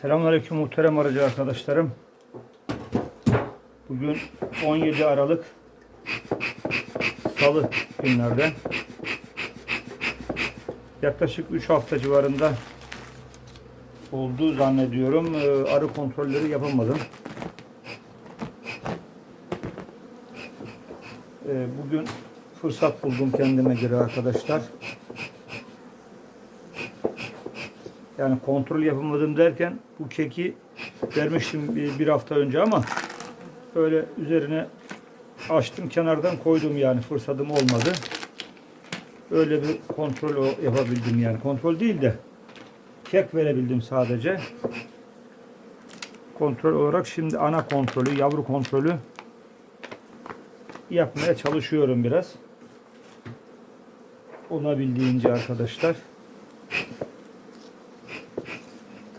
Selamünaleyküm muhterem aracı arkadaşlarım. Bugün 17 Aralık Salı günlerden. Yaklaşık 3 hafta civarında olduğu zannediyorum. Ee, Arı kontrolleri yapamadım. Ee, Bugün fırsat buldum kendime göre arkadaşlar. Yani kontrol yapamadım derken bu keki vermiştim bir, hafta önce ama öyle üzerine açtım kenardan koydum yani fırsatım olmadı. Öyle bir kontrol yapabildim yani. Kontrol değil de kek verebildim sadece. Kontrol olarak şimdi ana kontrolü, yavru kontrolü yapmaya çalışıyorum biraz. Olabildiğince arkadaşlar.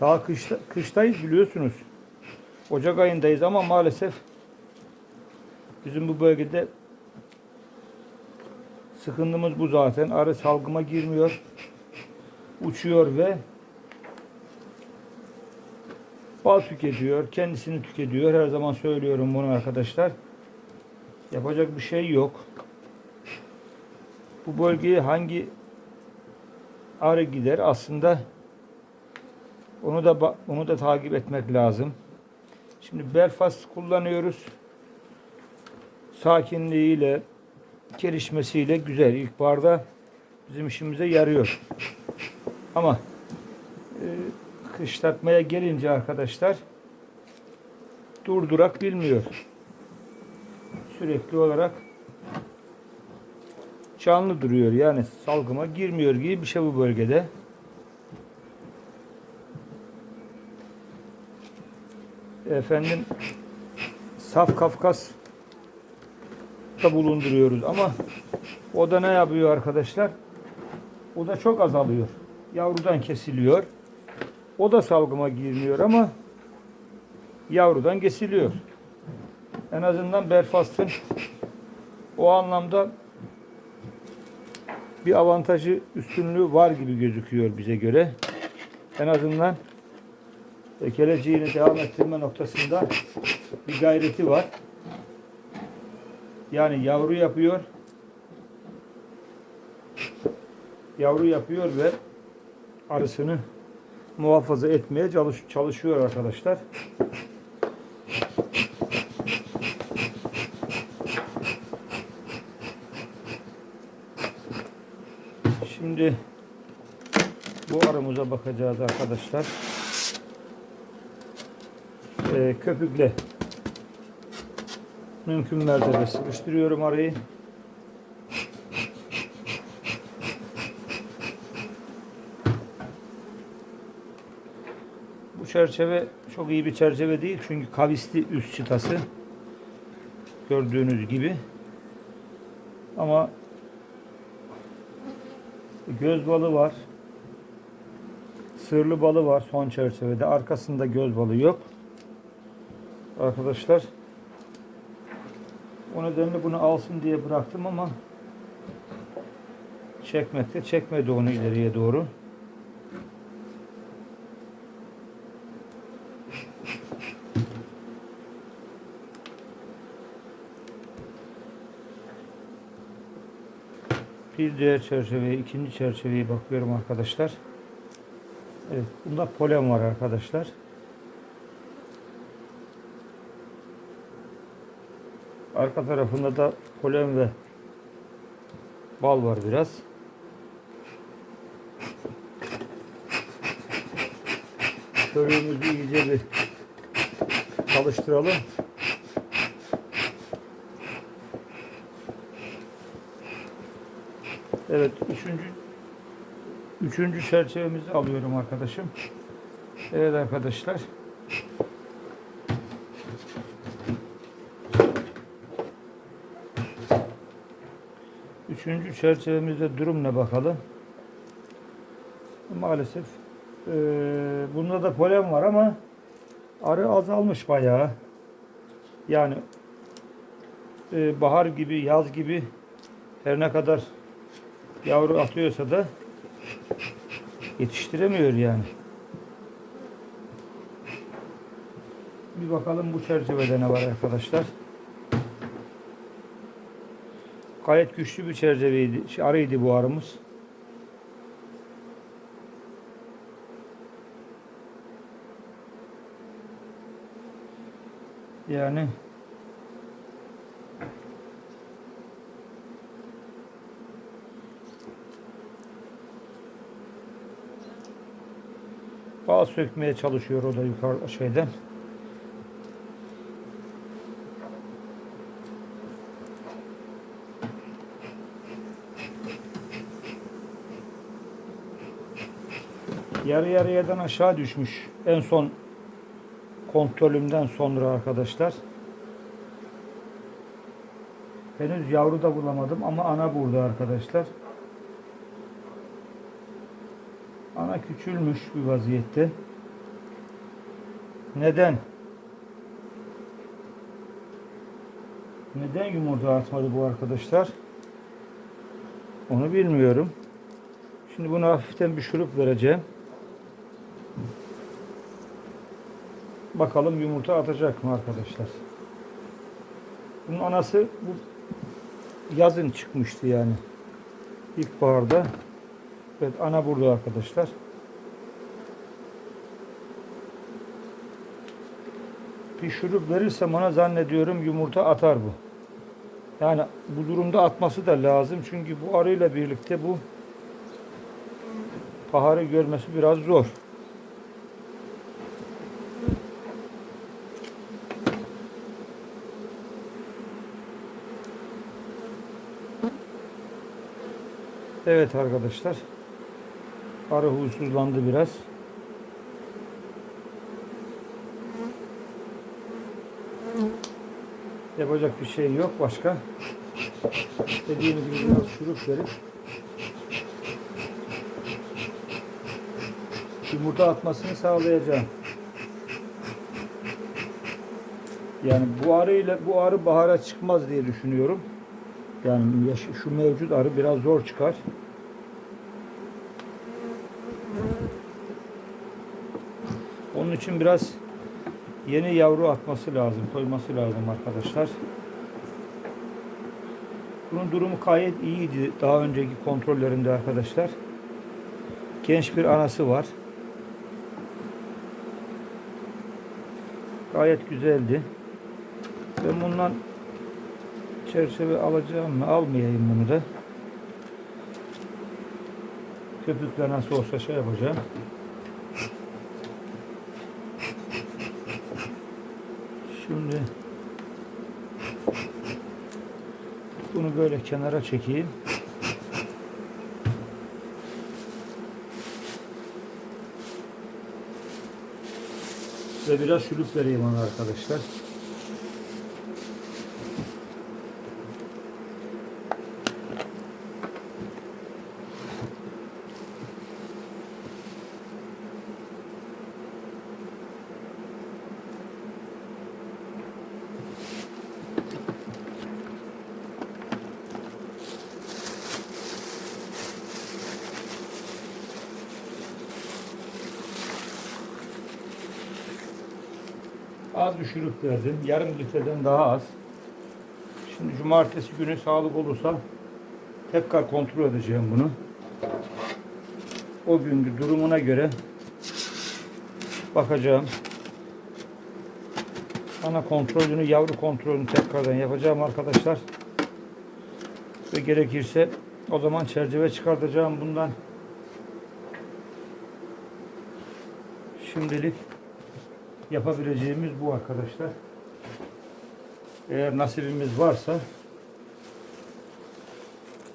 Daha kışta, kıştayız biliyorsunuz. Ocak ayındayız ama maalesef bizim bu bölgede sıkıntımız bu zaten. Arı salgıma girmiyor. Uçuyor ve bal tüketiyor. Kendisini tüketiyor. Her zaman söylüyorum bunu arkadaşlar. Yapacak bir şey yok. Bu bölgeye hangi arı gider aslında onu da onu da takip etmek lazım. Şimdi Belfast kullanıyoruz. Sakinliğiyle, gelişmesiyle güzel. İlkbaharda bizim işimize yarıyor. Ama e, kışlatmaya gelince arkadaşlar durdurak bilmiyor. Sürekli olarak canlı duruyor. Yani salgıma girmiyor gibi bir şey bu bölgede. Efendim saf Kafkas da bulunduruyoruz ama o da ne yapıyor arkadaşlar? O da çok azalıyor. Yavrudan kesiliyor. O da salgıma girmiyor ama yavrudan kesiliyor. En azından Belfast'ın o anlamda bir avantajı, üstünlüğü var gibi gözüküyor bize göre. En azından geleceğini devam ettirme noktasında bir gayreti var. Yani yavru yapıyor. Yavru yapıyor ve arısını muhafaza etmeye çalış çalışıyor arkadaşlar. Şimdi bu arımıza bakacağız arkadaşlar e, köpükle mümkün mertebe sıkıştırıyorum arayı. Bu çerçeve çok iyi bir çerçeve değil çünkü kavisli üst çıtası. Gördüğünüz gibi. Ama göz balı var. Sırlı balı var son çerçevede. Arkasında göz balı yok arkadaşlar. O nedenle bunu alsın diye bıraktım ama çekmekte çekmedi onu ileriye doğru. Bir diğer çerçeveye, ikinci çerçeveye bakıyorum arkadaşlar. Evet, bunda polen var arkadaşlar. Arka tarafında da polen ve bal var biraz. Körüğümüzü iyice bir çalıştıralım. Evet, üçüncü üçüncü çerçevemizi alıyorum arkadaşım. Evet arkadaşlar. Üçüncü çerçevemizde durum ne bakalım. Maalesef eee bunda da polen var ama arı azalmış bayağı. Yani eee, bahar gibi, yaz gibi her ne kadar yavru atıyorsa da yetiştiremiyor yani. Bir bakalım bu çerçevede ne var arkadaşlar. Gayet güçlü bir çerçeveydi. şey, Arıydı bu arımız. Yani bağ sökmeye çalışıyor o da yukarı şeyden. Yarı yarıyadan aşağı düşmüş. En son kontrolümden sonra arkadaşlar. Henüz yavru da bulamadım ama ana burada arkadaşlar. Ana küçülmüş bir vaziyette. Neden? Neden yumurta atmadı bu arkadaşlar? Onu bilmiyorum. Şimdi buna hafiften bir şurup vereceğim. Bakalım yumurta atacak mı arkadaşlar? Bunun anası bu yazın çıkmıştı yani. İlkbaharda. Evet ana burada arkadaşlar. Bir şurup verirsem ona zannediyorum yumurta atar bu. Yani bu durumda atması da lazım. Çünkü bu arıyla birlikte bu paharı görmesi biraz zor. Evet arkadaşlar. Arı huysuzlandı biraz. Yapacak bir şey yok başka. Dediğim gibi biraz şurup verip yumurta atmasını sağlayacağım. Yani bu arı ile bu arı bahara çıkmaz diye düşünüyorum. Yani şu mevcut arı biraz zor çıkar. Onun için biraz yeni yavru atması lazım, koyması lazım arkadaşlar. Bunun durumu gayet iyiydi daha önceki kontrollerinde arkadaşlar. Genç bir anası var. Gayet güzeldi. Ben bundan çerçeve alacağım mı? Almayayım bunu da. Köpükle nasıl olsa şey yapacağım. Şimdi bunu böyle kenara çekeyim. Ve biraz şurup vereyim ona arkadaşlar. Az şurup verdim. Yarım litreden daha az. Şimdi cumartesi günü sağlık olursa tekrar kontrol edeceğim bunu. O günkü durumuna göre bakacağım. Ana kontrolünü, yavru kontrolünü tekrardan yapacağım arkadaşlar. Ve gerekirse o zaman çerçeve çıkartacağım bundan. Şimdilik yapabileceğimiz bu arkadaşlar. Eğer nasibimiz varsa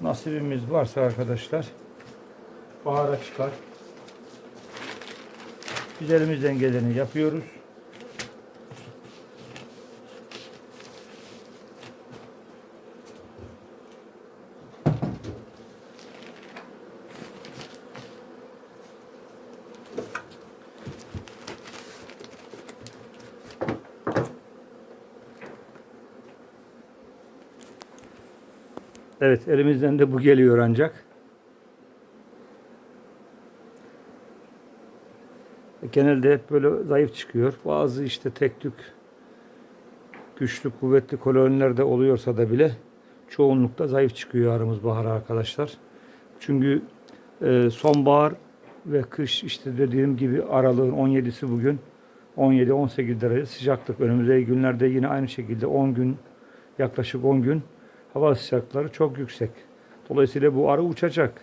nasibimiz varsa arkadaşlar bahara çıkar. Biz elimizden geleni yapıyoruz. Evet elimizden de bu geliyor ancak. genelde hep böyle zayıf çıkıyor. Bazı işte tek tük güçlü kuvvetli kolonilerde oluyorsa da bile çoğunlukta zayıf çıkıyor arımız bahar arkadaşlar. Çünkü e, sonbahar ve kış işte dediğim gibi aralığın 17'si bugün 17-18 derece sıcaklık. Önümüzdeki günlerde yine aynı şekilde 10 gün yaklaşık 10 gün hava sıcaklıkları çok yüksek. Dolayısıyla bu arı uçacak.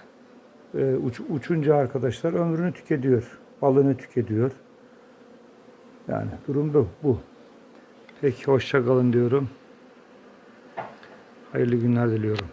E, uç, uçunca arkadaşlar ömrünü tüketiyor. Balını tüketiyor. Yani durum bu. bu. Peki hoşça kalın diyorum. Hayırlı günler diliyorum.